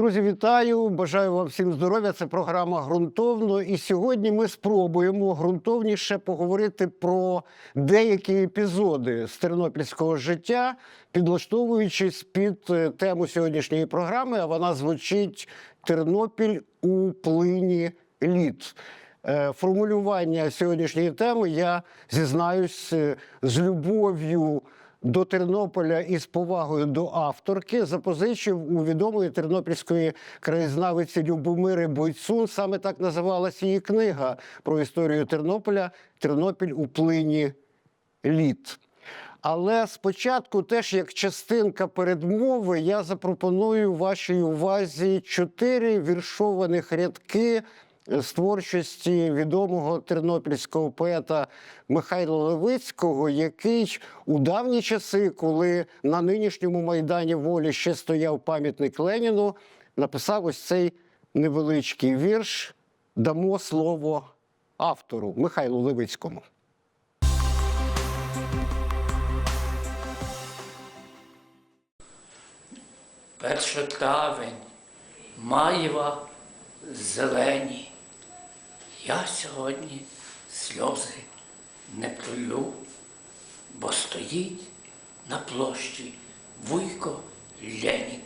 Друзі, вітаю! Бажаю вам всім здоров'я. Це програма ґрунтовно. І сьогодні ми спробуємо ґрунтовніше поговорити про деякі епізоди з тернопільського життя, підлаштовуючись під е, тему сьогоднішньої програми. А вона звучить Тернопіль у плині літ. Е, Формулювання сьогоднішньої теми я зізнаюсь е, з любов'ю до Тернополя і з повагою до авторки запозичив у відомої тернопільської краєзнавиці Любомири Бойцун. Саме так називалась її книга про історію Тернополя Тернопіль у плині літ. Але спочатку, теж як частинка передмови, я запропоную вашій увазі чотири віршованих рядки з творчості відомого тернопільського поета Михайла Левицького, який у давні часи, коли на нинішньому майдані волі ще стояв пам'ятник Леніну, написав ось цей невеличкий вірш. Дамо слово автору Михайлу Левицькому. Перше травень, Маєва зелені. Я сьогодні сльози не пролю, бо стоїть на площі вуйко Ленін.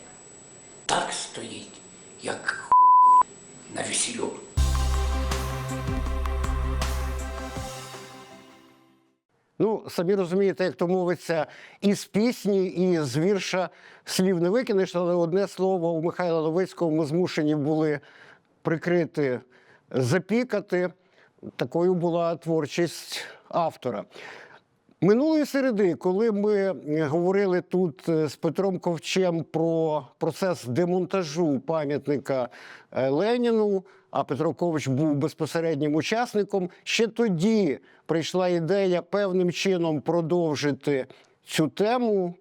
Так стоїть, як хуй на весілю. Ну, самі розумієте, як то мовиться, і з пісні, і з вірша слів не викинеш, але одне слово у Михайла Левицького ми змушені були прикрити, запікати. Такою була творчість автора. Минулої середи, коли ми е, говорили тут е, з Петром Ковчем про процес демонтажу пам'ятника е, Леніну, а Петро Ковч був безпосереднім учасником, ще тоді прийшла ідея певним чином продовжити цю тему.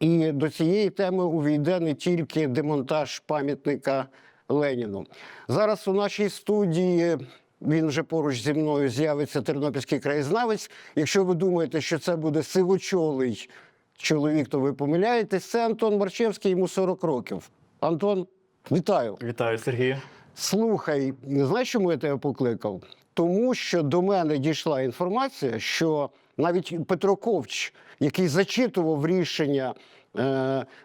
І до цієї теми увійде не тільки демонтаж пам'ятника Леніну. Зараз у нашій студії він вже поруч зі мною з'явиться тернопільський краєзнавець. Якщо ви думаєте, що це буде сивочолий чоловік, то ви помиляєтесь. Це Антон Марчевський, йому 40 років. Антон, вітаю. Вітаю, Сергію. Слухай, знаєш, чому я тебе покликав? Тому що до мене дійшла інформація, що навіть Петро Ковч, який зачитував рішення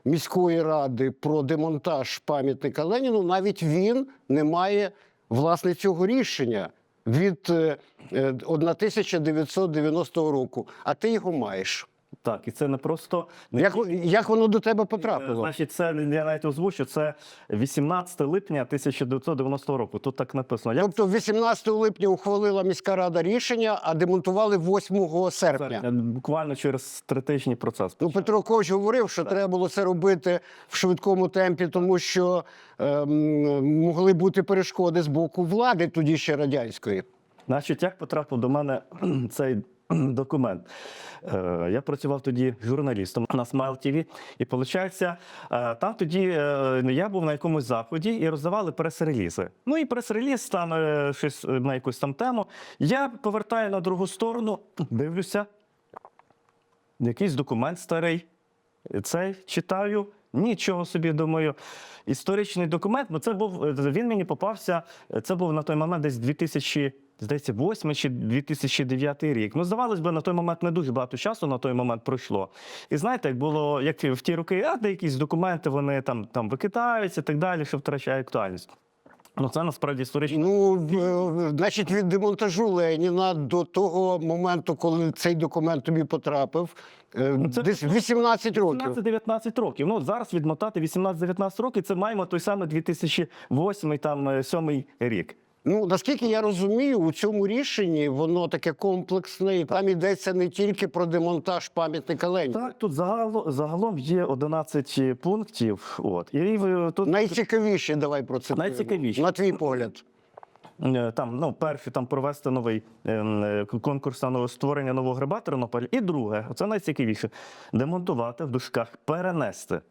міської ради про демонтаж пам'ятника Леніну, навіть він не має власне цього рішення від е, е, 1990 року. А ти його маєш. Так, і це не просто не Як, як воно до тебе Е, потрапило? Значить, це я навіть озвучу. Це 18 липня 1990 року. Тут так написано. Я Тобто 18 липня ухвалила міська рада рішення, а демонтували 8 серпня. Е, буквально через три тижні процес. Ну, Петро Ковч говорив, що треба було це робити в швидкому темпі, тому що ем, могли бути перешкоди з боку влади тоді ще радянської. Значить, як потрапив до мене цей документ? Е, Я працював тоді журналістом на Smile TV, і виходить, там тоді е, я був на якомусь заході і роздавали прес-релізи. Ну і прес-реліз там е, щось е, на якусь там тему. Я повертаю на другу сторону, дивлюся, якийсь документ старий. Цей читаю. Нічого собі думаю. Історичний документ, ну це був е, він мені попався. е, Це був на той момент десь 2000, здається, 8 чи 2009 рік. Ну, здавалось би, на той момент не дуже багато часу на той момент пройшло. І знаєте, як було, як в ті роки, а де якісь документи вони там, там викидаються і так далі, що втрачає актуальність. Ну, це насправді історичний. Ну, значить, від демонтажу Леніна до того моменту, коли цей документ тобі потрапив, е, це- десь 18 років. 18-19 років. Ну, зараз відмотати 18-19 років, це маємо той самий 2008 там, е, 7 рік. Ну, наскільки я розумію, у цьому рішенні воно таке комплексне, і там йдеться не тільки про демонтаж пам'ятника Леніна. Так, тут загало, загалом є 11 пунктів. От. І тут Найцікавіше, давай про це. Найцікавіше. На твій погляд. е, там, ну, перший там провести новий е, е, конкурс на нове створення нового гриба Тернополя. І друге, це найцікавіше, демонтувати в дужках, перенести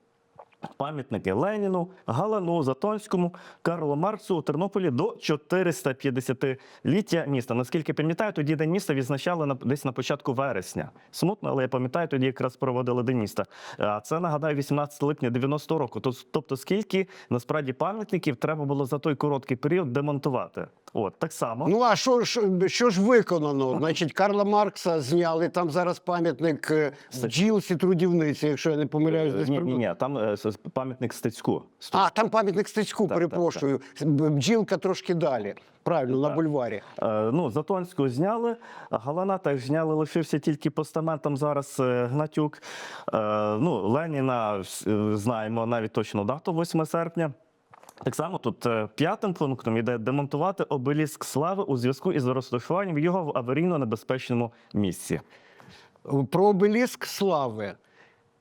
пам'ятники Леніну, Галану, Затонському, Карлу Марксу у Тернополі до 450-ліття міста. Наскільки пам'ятаю, тоді День міста відзначали на, десь на початку вересня. Смутно, але я пам'ятаю, тоді якраз проводили День міста. А це нагадаю 18 липня 90 року. Тобто, скільки насправді пам'ятників треба було за той короткий період демонтувати. От так само. Ну а що ж що ж виконано? Значить, Карла Маркса зняли. Там зараз пам'ятник е, бджілці трудівниці, якщо я не помиляюсь, десь ні, ні, ні, там е, пам'ятник стецьку. А, там пам'ятник стецьку, Так, перепрошую. Бджілка трошки далі. Правильно, на бульварі. Е, Ну, Затонську зняли, а Галана теж зняли, лишився тільки постаментом зараз е, Гнатюк. Е, Ну, Леніна е, знаємо навіть точну дату, 8 серпня. Так само тут е, п'ятим пунктом йде демонтувати обеліск слави у зв'язку із розташуванням його в аварійно небезпечному місці. Про обеліск слави.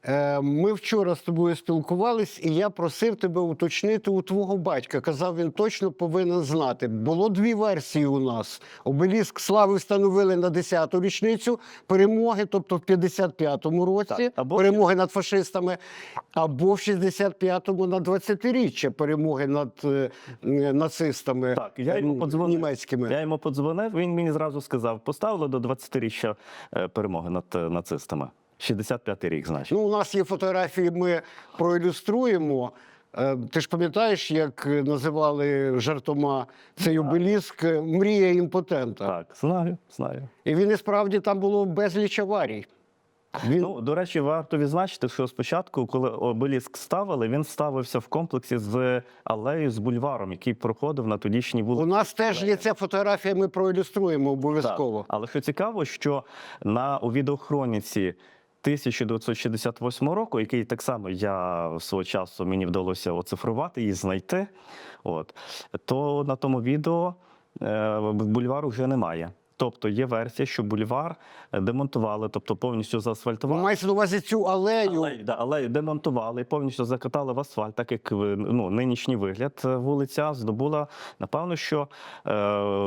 Е, Ми вчора з тобою спілкувались, і я просив тебе уточнити у твого батька. Казав, він точно повинен знати. Було дві версії у нас. Обеліск слави встановили на 10-ту річницю перемоги, тобто в 55-му році Так, або- перемоги над фашистами, або в 65-му на 20-річчя перемоги над е, нацистами Так, я йому подзвонив. німецькими. Я йому подзвонив, він мені зразу сказав: поставили до 20-річчя е, перемоги над е, нацистами. 65-й рік, значить. Ну, у нас є фотографії, ми проілюструємо. Е, Ти ж пам'ятаєш, як називали жартома цей обеліск е, мрія імпотента? Так, знаю, знаю. І він і справді там було безліч аварій. Він... Ну, до речі, варто відзначити, що спочатку, коли обеліск ставили, він ставився в комплексі з алеєю з бульваром, який проходив на тодішній У нас теж є ця фотографія, ми проілюструємо обов'язково. Але що цікаво, що на у відеохроніці 1968 року, який так само я свого часу мені вдалося оцифрувати і знайти, от, то на тому відео е, бульвару вже немає. Тобто є версія, що бульвар е, демонтували, тобто повністю Ви заасфальтували. маєте на увазі цю алею. Але, да, але демонтували, повністю закатали в асфальт, так як е, ну, нинішній вигляд е, вулиця здобула, напевно, що е,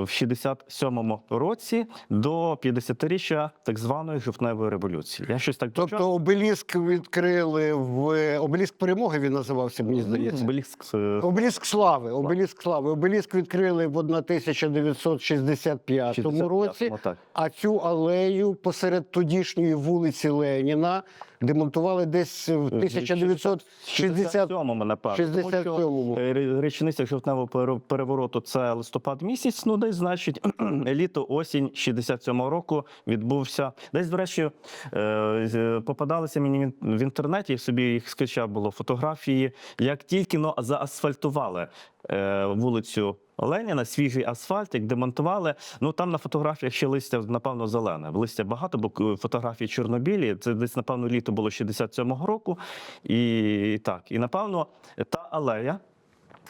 в 67-му році до 50-річчя так званої жовтневої революції. Я щось так Тобто обеліск відкрили в обеліск перемоги. Він називався, мені здається. Обеліск, Обеліск слави, обеліск слави. Обеліск відкрили в 1965 році. Так. А цю алею посеред тодішньої вулиці Леніна демонтували десь в 1960 67-му, напевно. Тому 67-му. е, Річниця жовтневого перевороту це листопад місяць. Ну, десь, значить, літо, осінь 67-го року відбувся. Десь, до речі, е, попадалися мені в інтернеті, я собі їх скачав, було фотографії, як тільки но заасфальтували е, вулицю. Леніна, свіжий асфальт, як демонтували. Ну там на фотографіях ще листя, напевно, зелене. Листя багато, бо е, фотографії чорнобілі. Це десь, напевно, літо було 67-го року. І так, і напевно, та алея.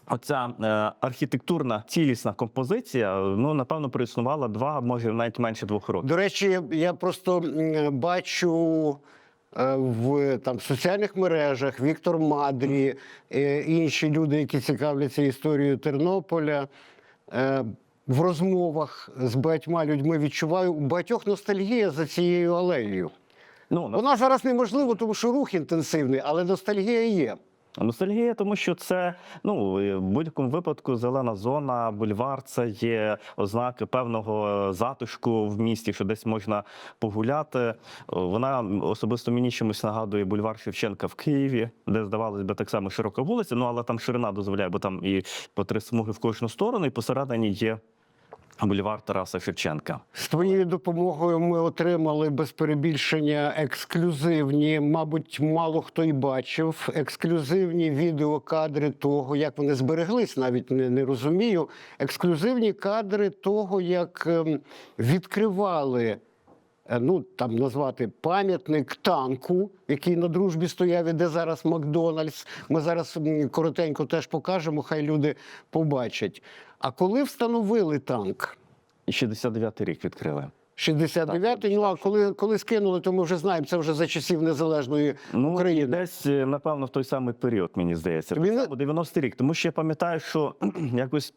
Оця е, архітектурна цілісна композиція, ну напевно, проіснувала два, може навіть менше двох років. До речі, я просто бачу е, в там соціальних мережах Віктор Мадрі, е, інші люди, які цікавляться історією Тернополя. е, В розмовах з багатьма людьми відчуваю у багатьох ностальгія за цією алеєю. Ну на- Вона зараз неможливо, тому що рух інтенсивний, але ностальгія є. ностальгія, тому що це ну в будь-якому випадку зелена зона, бульвар це є ознаки певного затишку в місті, що десь можна погуляти. Вона особисто мені чимось нагадує бульвар Шевченка в Києві, де здавалось би так само широка вулиця. Ну але там ширина дозволяє, бо там і по три смуги в кожну сторону, і посередині є бульвар Тараса Шевченка. З твоєю допомогою ми отримали без перебільшення ексклюзивні, мабуть, мало хто й бачив, ексклюзивні відеокадри того, як вони збереглись, навіть не, не розумію. Ексклюзивні кадри того, як ем, відкривали. Е, Ну, там назвати пам'ятник танку, який на дружбі стояв, і де зараз Макдональдс. Ми зараз коротенько теж покажемо, хай люди побачать. А коли встановили танк? І 69-й рік відкрили. 69-й, ну а коли, коли скинули, то ми вже знаємо, це вже за часів незалежної Ну, України. десь, е, напевно, в той самий період, мені здається. Він... 90-й рік. Тому що я пам'ятаю, що якось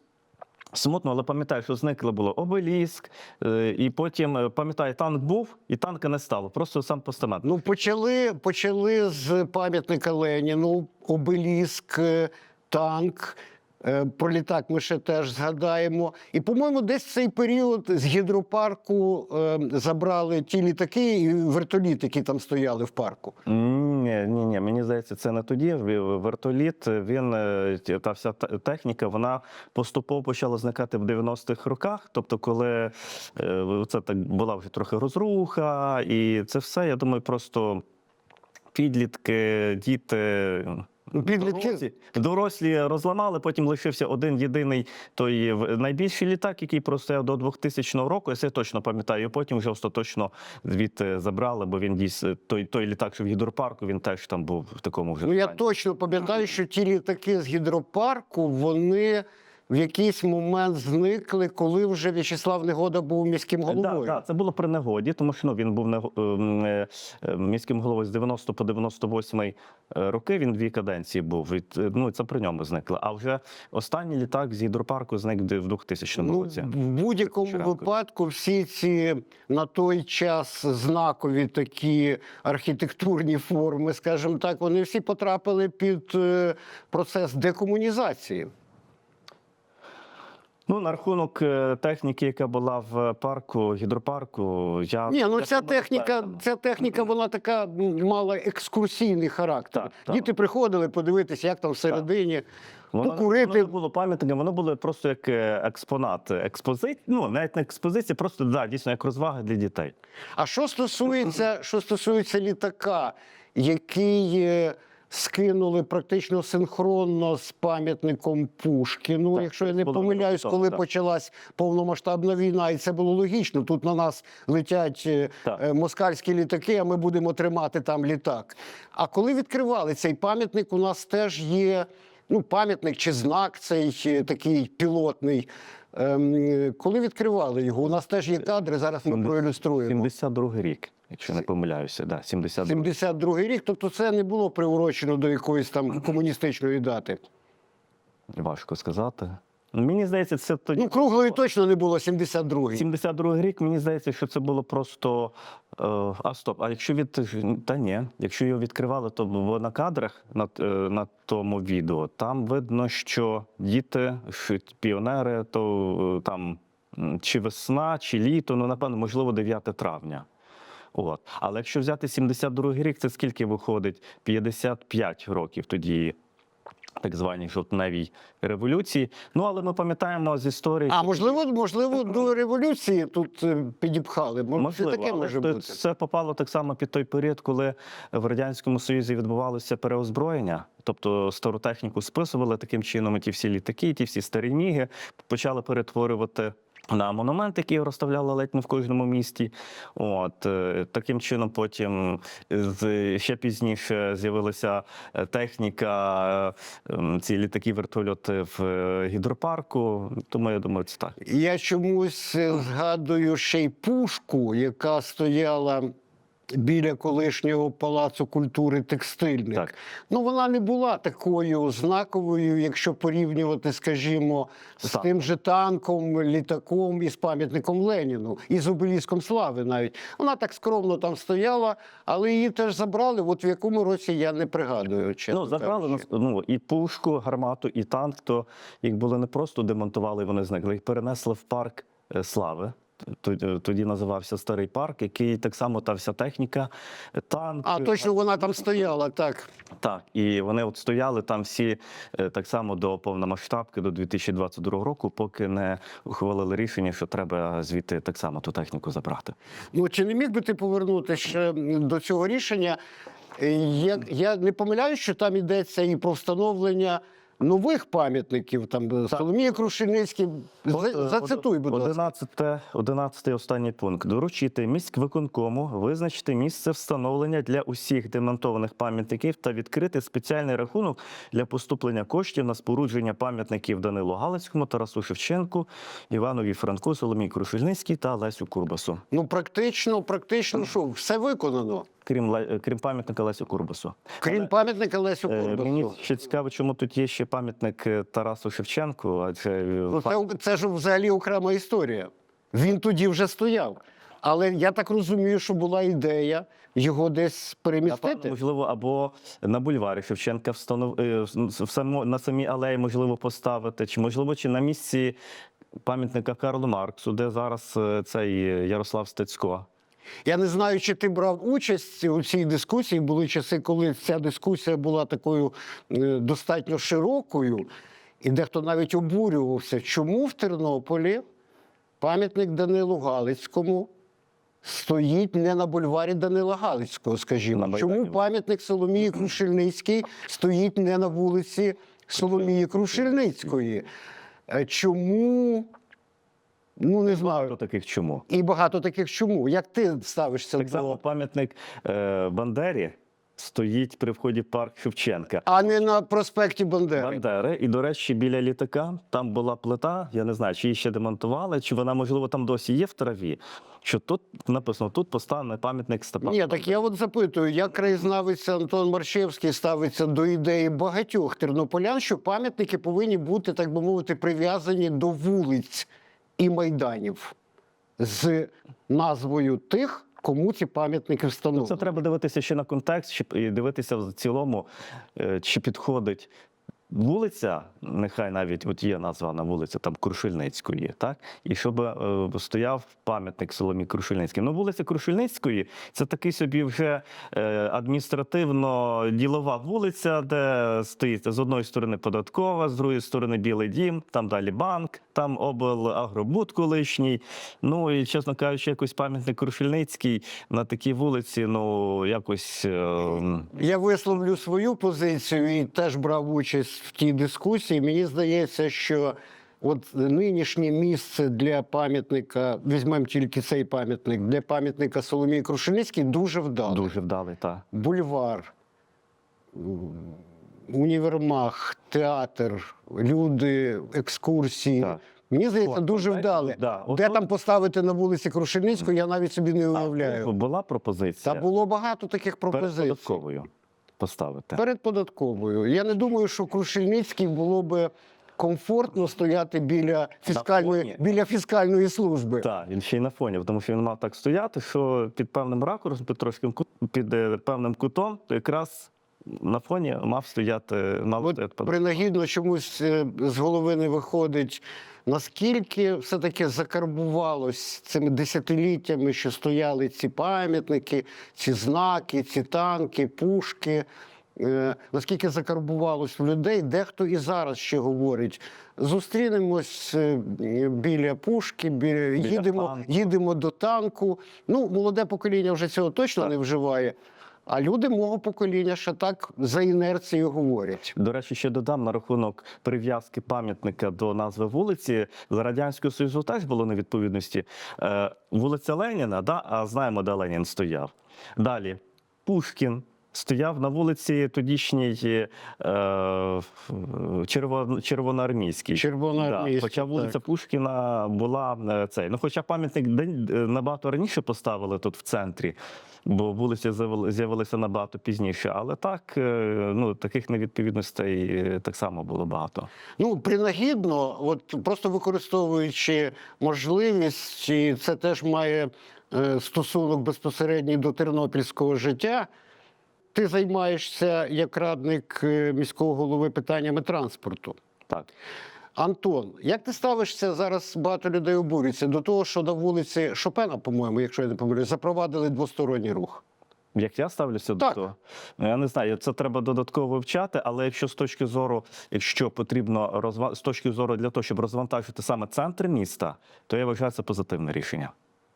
Смутно, але пам'ятаю, що зникли було обеліск, е, і потім е, пам'ятаю, танк був, і танка не стало. Просто сам постамент. Ну, почали, почали з пам'ятника Леніну, обеліск, е, танк. Про літак ми ще теж згадаємо. І, по-моєму, десь цей період з гідропарку е, забрали ті літаки і вертоліт, які там стояли в парку. Ні, ні, ні, мені здається, це не тоді. Вертоліт, він е, та вся техніка, вона поступово почала зникати в 90-х роках. Тобто, коли е, це так була вже трохи розруха, і це все, я думаю, просто підлітки, діти. Підлітки- Дорослі, дорослі розламали, потім лишився один єдиний той найбільший літак, який простояв до 2000 року. Я це точно пам'ятаю. Потім вже остаточно звідти забрали, бо він дійсно той, той літак, що в гідропарку, він теж там був в такому вже Ну, я точно пам'ятаю, що ті літаки з гідропарку вони в якийсь момент зникли, коли вже В'ячеслав Негода був міським головою. Да, да, це було при негоді, тому що ну, він був не, е, е, міським головою з 90 по 98 е, роки. Він дві каденції був. Е, ну, це при ньому зникло. А вже останній літак з гідропарку зник в 2000 Ну, році. в будь-якому випадку всі ці на той час знакові такі архітектурні форми, скажімо так, вони всі потрапили під е, процес декомунізації. Ну, на рахунок е, техніки, яка була в парку, гідропарку, я Ні, ну ця техніка, ця техніка, вона така мала екскурсійний характер. Так, так. Діти приходили подивитися, як там всередині, Воно, воно не було пам'ятником, воно було просто як е, експонат. Експозиція, ну навіть не експозиція, просто да, дійсно як розвага для дітей. А що стосується, що стосується літака, який е, скинули практично синхронно з пам'ятником Пушкіну, Так, якщо я не помиляюсь, коли так. почалась повномасштабна війна, і це було логічно. Тут на нас летять е, Так. е, москальські літаки, а ми будемо тримати там літак. А коли відкривали цей пам'ятник, у нас теж є ну, пам'ятник чи знак цей е, такий пілотний. Ем, Коли відкривали його, у нас теж є кадри. Зараз ми проілюструємо. 72 рік, якщо не помиляюся. Да, 72. 72 рік, тобто це не було приурочено до якоїсь там комуністичної дати. Важко сказати. Мені здається, це тоді. Ну, круглої точно не було 72-й. 72-й рік, мені здається, що це було просто. Е, а стоп, а якщо від. Та ні, якщо його відкривали, то на кадрах на, е, на тому відео, там видно, що діти, що піонери, то е, там чи весна, чи літо, ну, напевно, можливо, 9 травня. От. Але якщо взяти 72 рік, це скільки виходить? 55 років тоді. Так званій жовтневій революції. Ну але ми пам'ятаємо з історії. А можливо, можливо, до революції тут е, підіпхали. Може, Можливо, таке може ж бути. це попало так само під той період, коли в радянському союзі відбувалося переозброєння. Тобто стару техніку списували таким чином, і ті всі літаки, ті всі старі міги почали перетворювати. На монумент, який розставляли ледь не в кожному місті. От е, таким чином, потім з ще пізніше з'явилася е, техніка, е, ці літаки, вертольоти в е, гідропарку. Тому я думаю, це так. Я чомусь е, згадую ще й пушку, яка стояла біля колишнього палацу культури текстильник. Так. Ну, вона не була такою знаковою, якщо порівнювати, скажімо, з Так. тим же танком, літаком і з пам'ятником Леніну, і з обеліском слави навіть. Вона так скромно там стояла, але її теж забрали. От в якому році я не пригадую. Чесно Ну, забрали ну, і пушку, гармату, і танк, то їх були не просто демонтували, вони зникли, їх перенесли в парк е, слави. Тоді, називався Старий парк, який так само та вся техніка, танк. А точно вона там стояла, так. Так, і вони от стояли там всі е, так само до повномасштабки, до 2022 року, поки не ухвалили рішення, що треба звідти так само ту техніку забрати. Ну чи не міг би ти повернутися ще до цього рішення? Е, Я, я не помиляюсь, що там йдеться і про встановлення нових пам'ятників, там Соломія Крушельницький. Е, За- Зацитуй, будь ласка. 11, 11 останній пункт. Доручити міськвиконкому визначити місце встановлення для усіх демонтованих пам'ятників та відкрити спеціальний рахунок для поступлення коштів на спорудження пам'ятників Данилу Галицькому, Тарасу Шевченку, Іванові Франку, Соломії Крушельницькій та Лесю Курбасу. Ну, практично, практично, що все виконано. Крім, Ле- крім пам'ятника Лесю Курбасу. Крім пам'ятника Лесю Е, Курбасу. Мені ще цікаво, чому тут є ще пам'ятник е, Тарасу Шевченку. Адже е, Ну, це, це ж взагалі окрема історія. Він тоді вже стояв. Але я так розумію, що була ідея його десь перемістити. можливо, або на бульварі Шевченка встанов... е, в само... на самій алеї можливо поставити, чи можливо, чи на місці пам'ятника Карлу Марксу, де зараз е, цей е, Ярослав Стецько. Я не знаю, чи ти брав участь у цій дискусії. Були часи, коли ця дискусія була такою е, достатньо широкою, і дехто навіть обурювався, чому в Тернополі пам'ятник Данилу Галицькому стоїть не на бульварі Данила Галицького, скажімо. Чому пам'ятник Соломії Крушельницький стоїть не на вулиці Соломії Крушельницької? Е, Чому? Ну, не знаю. таких чому? І багато таких чому. Як ти ставишся Так до само пам'ятник е, Бандері стоїть при вході парк Шевченка. а не на проспекті Бандери. Бандери. І, до речі, біля літака там була плита. Я не знаю, чи її ще демонтували, чи вона, можливо, там досі є в траві. Що тут написано, тут поставлений пам'ятник Степану. Ні, так я от запитую, як краєзнавець Антон Маршевський ставиться до ідеї багатьох тернополян, що пам'ятники повинні бути, так би мовити, прив'язані до вулиць і майданів з назвою тих, кому ці пам'ятники встановлені. Це треба дивитися ще на контекст, чи- дивитися в цілому, е, чи підходить вулиця, нехай навіть от є названа вулиця там Крушельницької, так? І щоб е, стояв пам'ятник Соломі Крушельницькій. Ну, вулиця Крушельницької це такий собі вже е, адміністративно-ділова вулиця, де стоїть з одної сторони податкова, з другої сторони Білий дім, там далі банк, там облагробуд колишній. Ну і чесно кажучи, якось пам'ятник Крушельницький на такій вулиці, ну якось. е, Я висловлю свою позицію і теж брав участь в тій дискусії. Мені здається, що от нинішнє місце для пам'ятника, візьмемо тільки цей пам'ятник, для пам'ятника Соломії Крушельницькій дуже вдале. Дуже вдалий, так. Бульвар, універмаг, театр, люди, екскурсії. Так. Мені здається, дуже вдале. да, Де от там поставити на вулиці Крушельницького, я навіть собі не уявляю. Була пропозиція Та було багато таких пропозицій. Поставити. Перед податковою. Я не думаю, що Крушельницький було би комфортно стояти біля фіскальної, біля фіскальної служби. Так, він ще й на фоні, тому що він мав так стояти, що під певним ракурсом, під трошки під е, певним кутом, то якраз на фоні мав стояти, мав От стояти принагідно чомусь е, з голови не виходить, наскільки все-таки закарбувалось цими десятиліттями, що стояли ці пам'ятники, ці знаки, ці танки, пушки. Е, Наскільки закарбувалось в людей, дехто і зараз ще говорить: зустрінемось е, біля пушки, біля, їдемо, танку. їдемо до танку. Ну, молоде покоління вже цього точно не вживає. А люди мого покоління ще так за інерцією говорять. До речі, ще додам на рахунок прив'язки пам'ятника до назви вулиці. За Радянського Союзу теж було невідповідності. Е, вулиця Леніна, да, а знаємо, де Ленін стояв. Далі Пушкін. Стояв на вулиці тодішній е, червоно, червоноармійській. Червоноармійській, Да, хоча вулиця так. Пушкіна була е, цей. Ну, хоча пам'ятник е, набагато раніше поставили тут в центрі, бо вулиці з'явили- з'явилися набагато пізніше. Але так, е, ну таких невідповідностей так само було багато. Ну, принагідно, от просто використовуючи можливість, і це теж має стосунок безпосередній до тернопільського життя. Ти займаєшся як радник е, міського голови питаннями транспорту. Так. Антон, як ти ставишся зараз? Багато людей обурюється до того, що на вулиці Шопена, по-моєму, якщо я не помиляюсь, запровадили двосторонній рух. Як я ставлюся Так. до того? Ну, я не знаю, це треба додатково вивчати, але якщо з точки зору, якщо потрібно розва... з точки зору для того, щоб розвантажити саме центр міста, то я вважаю це позитивне рішення.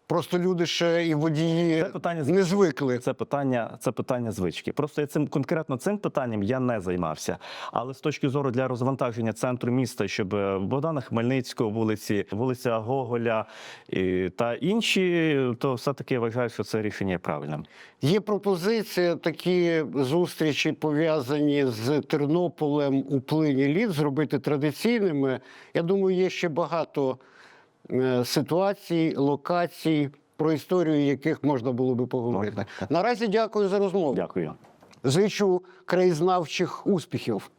Просто люди ще і водії Це питання не звикли. Це питання, це питання звички. Просто я цим конкретно цим питанням я не займався. Але з точки зору для розвантаження центру міста, щоб е, Богдана Хмельницького, вулиці, вулиця Гоголя і, та інші, то все-таки я вважаю, що це рішення правильним. Є пропозиція такі зустрічі пов'язані з Тернополем у плині літ зробити традиційними. Я думаю, є ще багато ситуацій, локацій, про історію яких можна було би поговорити. Наразі дякую за розмову. Дякую. Зичу краєзнавчих успіхів.